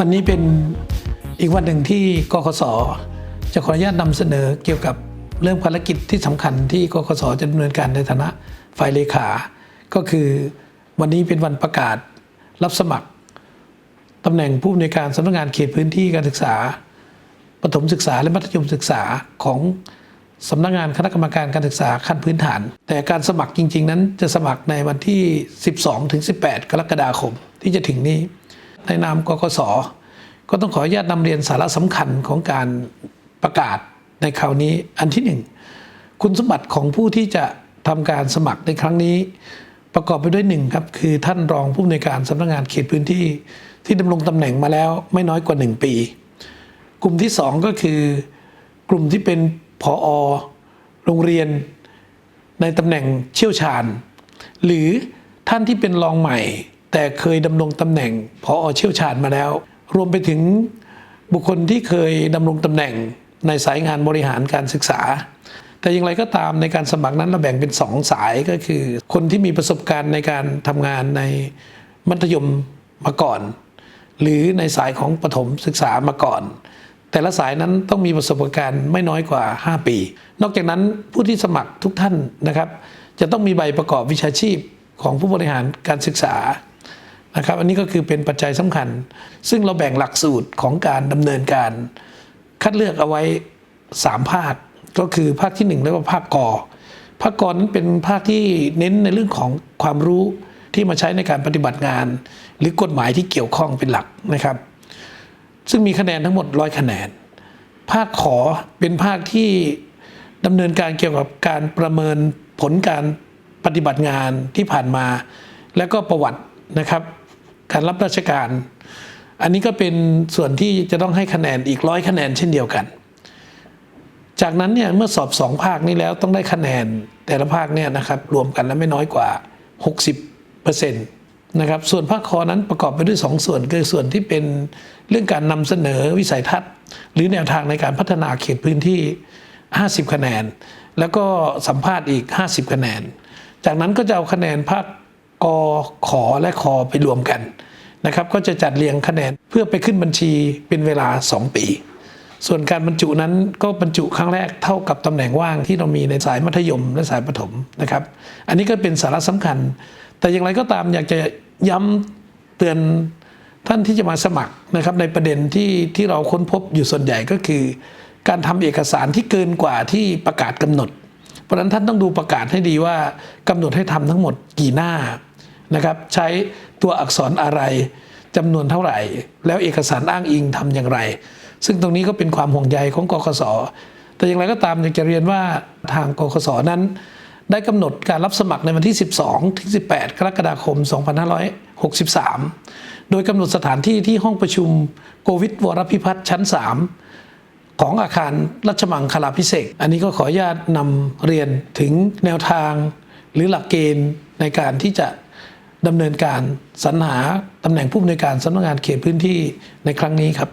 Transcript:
วันนี้เป็นอีกวันหนึ่งที่กคสจะขออนุญาตนำเสนอเกี่ยวกับเรื่องภารกิจที่สำคัญที่กคสจะดำเนินการในฐานะฝ่ายเลขา ก็คือวันนี้เป็นวันประกาศรับสมัครตำแหน่งผู้อำนวยการสำนักงานเขตพื้นที่การศึกษาประถมศึกษาและมัธยมศึกษาของสำนักงานคณะกรรมการการศึกษาขั้นพื้นฐาน แต่การสมัครจริง ๆ นั้นจะสมัครในวันที่ 12-18 กรกฎาคมที่จะถึงนี้ ในนามกกสก็ต้องขออนุญาตนำเรียนสาระสำคัญของการประกาศในคราวนี้ อันที่หนึ่งคุณสมบัติของผู้ที่จะทำการสมัครในครั้งนี้ ประกอบไปด้วยหนึ่งครับคือท่านรองผู้อำนวยการสำนักงานเขตพื้นที่ที่ดำรงตำแหน่งมาแล้วไม่น้อยกว่า 1 ปี กลุ่มที่สองก็คือกลุ่มที่เป็นผอโรงเรียน ในตำแหน่งเชี่ยวชาญ หรือท่านที่เป็นรองใหม่ แต่เคยดำรงตำแหน่งผอเชี่ยวชาญมาแล้ว รวมไปถึงบุคคลที่เคยดำรงตำแหน่งในสายงานบริหารการศึกษา แต่อย่างไรก็ตามในการสมัครนั้นเราแบ่งเป็นสองสายก็คือ คนที่มีประสบการณ์ในการทำงานในมัธยมมาก่อน หรือในสายของประถมศึกษามาก่อน แต่ละสายนั้นต้องมีประสบการณ์ไม่น้อยกว่า 5 ปี นอกจากนั้นผู้ที่สมัครทุกท่านนะครับ จะต้องมีใบประกอบวิชาชีพของผู้บริหารการศึกษา นะครับอันนี้ก็คือเป็นปัจจัยสำคัญ ซึ่งเราแบ่งหลักสูตรของการดำเนินการ คัดเลือกเอาไว้ 3 ภาคก็คือภาคที่1แล้วก็ภาคกอภาคกอนั้นเป็นภาคที่เน้นในเรื่องของความรู้ที่มาใช้ในการปฏิบัติงาน หรือกฎหมายที่เกี่ยวข้องเป็นหลักนะครับ ซึ่งมีคะแนนทั้งหมดร้อยคะแนน ภาคขอเป็นภาคที่ดำเนินการเกี่ยวกับการประเมินผลการปฏิบัติงานที่ผ่านมา แล้วก็ประวัตินะครับ การรับราชการ อันนี้ก็เป็นส่วนที่จะต้องให้คะแนนอีกร้อยคะแนนเช่นเดียวกัน จากนั้นเนี่ยเมื่อสอบสองภาคนี้แล้วต้องได้คะแนนแต่ละภาคเนี่ยนะครับรวมกันแล้วไม่น้อยกว่า 60%นะครับส่วนภาคคอนั้นประกอบไปด้วย 2 ส่วนคือส่วนที่เป็นเรื่องการนำเสนอวิสัยทัศน์ หรือแนวทางในการพัฒนาเขตพื้นที่ 50 คะแนน แล้วก็สัมภาษณ์อีก 50 คะแนน จากนั้นก็จะเอาคะแนนภาคกขอและคอไปรวมกัน นะครับก็จะจัดเรียงคะแนนเพื่อไปขึ้นบัญชีเป็นเวลา 2 ปี ส่วนการบรรจุนั้นก็บรรจุครั้งแรกเท่ากับตำแหน่งว่างที่เรามีในสายมัธยมและสายประถมนะครับ อันนี้ก็เป็นสาระสำคัญ แต่อย่างไรก็ตามอยากจะย้ำเตือนท่านที่จะมาสมัครนะครับในประเด็นที่ที่เราค้นพบอยู่ส่วนใหญ่ก็คือ การทำเอกสารที่เกินกว่าที่ประกาศกำหนด เพราะฉะนั้นท่านต้องดูประกาศให้ดีว่ากำหนดให้ทำทั้งหมดกี่หน้า นะครับใช้ตัวอักษรอะไรจำนวนเท่าไหร่ แล้วเอกสารอ้างอิงทำอย่างไร ซึ่งตรงนี้ก็เป็นความห่วงใยของกกสแต่อย่างไรก็ตามอยากจะเรียนว่าทางกกสนั้น ได้กำหนดการรับสมัครในวันที่ 12ถึง18 กรกฎาคม 2563 โดยกำหนดสถานที่ที่ห้องประชุมโควิดวรพิพัฒน์ชั้น 3 ของอาคารรัชมังคลาพิเศษอันนี้ก็ขออนุญาตนำเรียนถึงแนวทางหรือหลักเกณฑ์ในการที่จะ ดำเนินการสรรหาตำแหน่งผู้อำนวยการสำนักงานเขตพื้นที่ในครั้งนี้ครับ